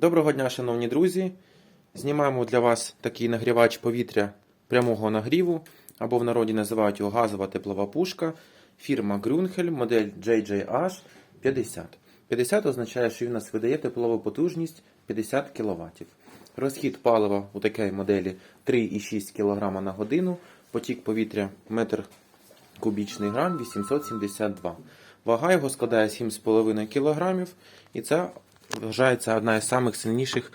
Доброго дня, шановні друзі. Знімаємо для вас такий нагрівач повітря прямого нагріву, або в народі називають його газова теплова пушка. Фірма Grunhel, модель JJH 50. 50 означає, що він нас видає теплову потужність 50 кВт. Розхід палива у такій моделі 3,6 кг на годину, потік повітря 1 кубічний грам 872. Вага його складає 7,5 кг, і це вважається одна із самих сильніших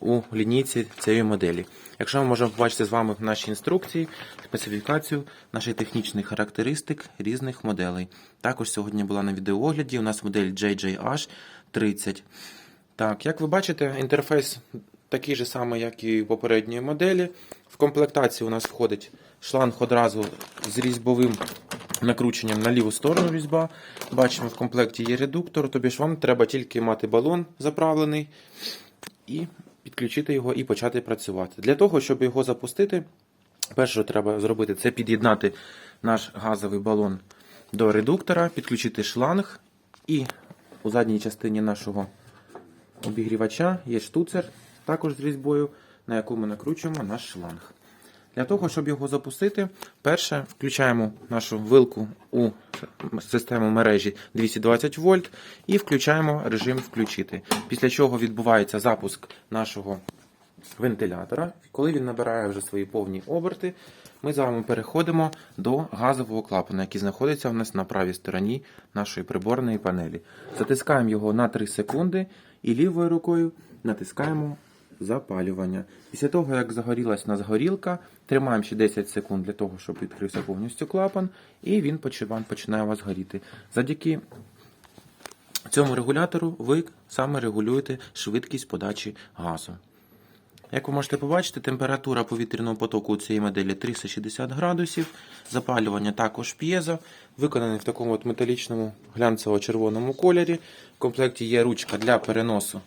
у лінійці цієї моделі. Якщо ми можемо побачити з вами в нашій інструкції специфікацію наших технічних характеристик різних моделей. Також сьогодні була на відеоогляді у нас модель JJH 30. Так, як ви бачите, інтерфейс такий же самий, як і у попередньої моделі. В комплектації у нас входить шланг одразу з різьбовим накрученням на ліву сторону різьба. Бачимо, в комплекті є редуктор, тобі ж вам треба тільки мати балон заправлений і підключити його і почати працювати. Для того, щоб його запустити, перше, треба зробити, це під'єднати наш газовий балон до редуктора, підключити шланг і у задній частині нашого обігрівача є штуцер, також з різьбою, на яку ми накручуємо наш шланг. Для того, щоб його запустити, перше включаємо нашу вилку у систему мережі 220 вольт і включаємо режим включити. Після чого відбувається запуск нашого вентилятора. Коли він набирає вже свої повні оберти, ми з вами переходимо до газового клапана, який знаходиться у нас на правій стороні нашої приборної панелі. Затискаємо його на 3 секунди і лівою рукою натискаємо запалювання. Після того, як загорілась у нас горілка, тримаємо ще 10 секунд для того, щоб відкрився повністю клапан, і він починає у вас горіти. Завдяки цьому регулятору ви саме регулюєте швидкість подачі газу. Як ви можете побачити, температура повітряного потоку у цієї моделі 360 градусів, запалювання також п'єзо, виконаний в такому от металічному глянцево-червоному кольорі. В комплекті є ручка для переносу,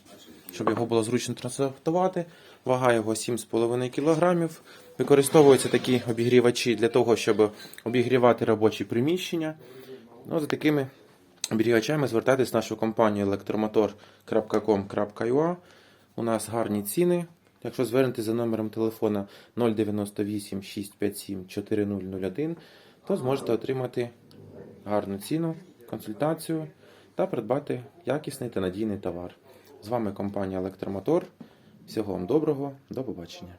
щоб його було зручно транспортувати. Вага його 7,5 кг. Використовуються такі обігрівачі для того, щоб обігрівати робочі приміщення. Ну, за такими обігрівачами звертайтесь в нашу компанію elektromotor.com.ua. У нас гарні ціни. Якщо звернетеся за номером телефона 098 657 4001, то зможете отримати гарну ціну, консультацію та придбати якісний та надійний товар. З вами компанія Електромотор. Всього вам доброго, до побачення.